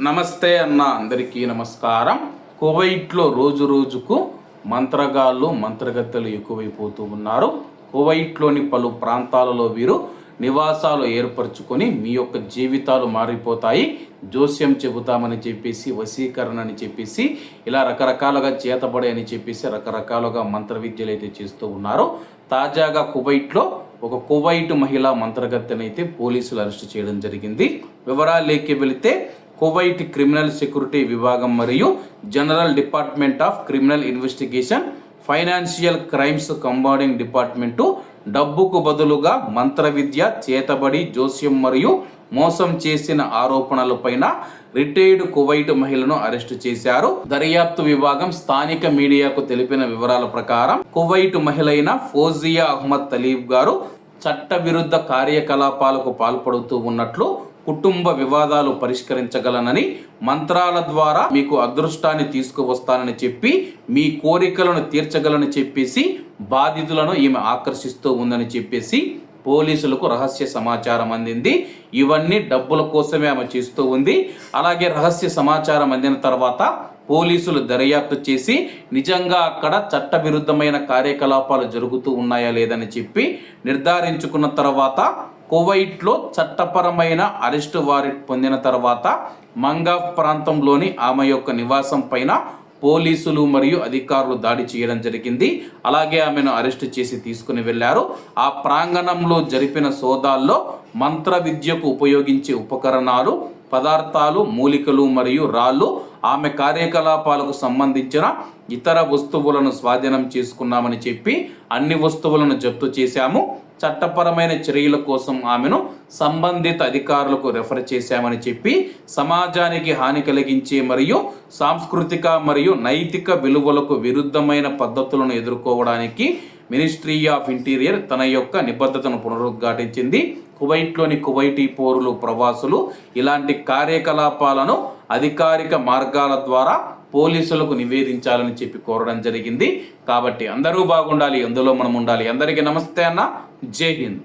నమస్తే అన్న అందరికీ నమస్కారం. కువైట్లో రోజు రోజుకు మంత్రగాళ్ళు మంత్రగత్తెలు ఎక్కువైపోతూ ఉన్నారు. కువైట్లోని పలు ప్రాంతాలలో వీరు నివాసాలు ఏర్పరచుకొని మీ యొక్క జీవితాలు మారిపోతాయి. జోస్యం చెబుతామని చెప్పేసి వశీకరణ అని చెప్పేసి ఇలా రకరకాలుగా చేతబడి అని చెప్పేసి రకరకాలుగా మంత్ర విద్యలు అయితే చేస్తూ ఉన్నారు. తాజాగా కువైట్లో ఒక కువైట్ మహిళా మంత్రగత్తెనైతే పోలీసులు అరెస్ట్ చేయడం జరిగింది. వివరాలేకి వెళితే కువైట్ క్రిమినల్ సెక్యూరిటీ విభాగం మరియు general department of criminal investigation financial crimes combining department డబ్బుకు బదులుగా మంత్ర విద్య చేతబడి జోస్యం మరియు మోసం చేసిన ఆరోపణలపైన రిటైర్డ్ కువైట్ మహిళను అరెస్టు చేశారు. దర్యాప్తు విభాగం స్థానిక మీడియాకు తెలిపిన వివరాల ప్రకారం కువైట్ మహిళైన ఫోజియా అహ్మద్ తలీబ్ గారు చట్టవిరుద్ధ కార్యకలాపాలకు పాల్పడుతూ ఉన్నట్లు కుటుంబ వివాదాలు పరిష్కరించగలనని మంత్రాల ద్వారా మీకు అదృష్టాన్ని తీసుకువస్తానని చెప్పి మీ కోరికలను తీర్చగలని చెప్పేసి బాధితులను ఈమె ఆకర్షిస్తూ ఉందని చెప్పేసి పోలీసులకు రహస్య సమాచారం అందింది. ఇవన్నీ డబ్బుల కోసమే ఆమె చేస్తూ ఉంది. అలాగే రహస్య సమాచారం అందిన తర్వాత పోలీసులు దర్యాప్తు చేసి నిజంగా అక్కడ చట్టవిరుద్ధమైన కార్యకలాపాలు జరుగుతూ ఉన్నాయా లేదని చెప్పి నిర్ధారించుకున్న తర్వాత కువైట్లో చట్టపరమైన అరెస్టు వారెంట్ పొందిన తర్వాత మంగాఫ్ ప్రాంతంలోని ఆమె యొక్క నివాసం పైన పోలీసులు మరియు అధికారులు దాడి చేయడం జరిగింది. అలాగే ఆమెను అరెస్టు చేసి తీసుకుని వెళ్ళారు. ఆ ప్రాంగణంలో జరిపిన సోదాల్లో మంత్ర విద్యకు ఉపయోగించే ఉపకరణాలు పదార్థాలు మూలికలు మరియు రాళ్ళు ఆమె కార్యకలాపాలకు సంబంధించిన ఇతర వస్తువులను స్వాధీనం చేసుకున్నామని చెప్పి అన్ని వస్తువులను జప్తు చేశాము. చట్టపరమైన చర్యల కోసం ఆమెను సంబంధిత అధికారులకు రెఫర్ చేశామని చెప్పి సమాజానికి హాని కలిగించే మరియు సాంస్కృతిక మరియు నైతిక విలువలకు విరుద్ధమైన పద్ధతులను ఎదుర్కోవడానికి మినిస్ట్రీ ఆఫ్ ఇంటీరియర్ తన యొక్క నిబద్ధతను పునరుద్ఘాటించింది. కువైట్లోని కువైటీ పోరులు ప్రవాసులు ఇలాంటి కార్యకలాపాలను అధికారిక మార్గాల ద్వారా పోలీసులకు నివేదించాలని చెప్పి కోరడం జరిగింది. కాబట్టి అందరూ బాగుండాలి అందులో మనం ఉండాలి. అందరికీ నమస్తే అన్న. జై హింద్.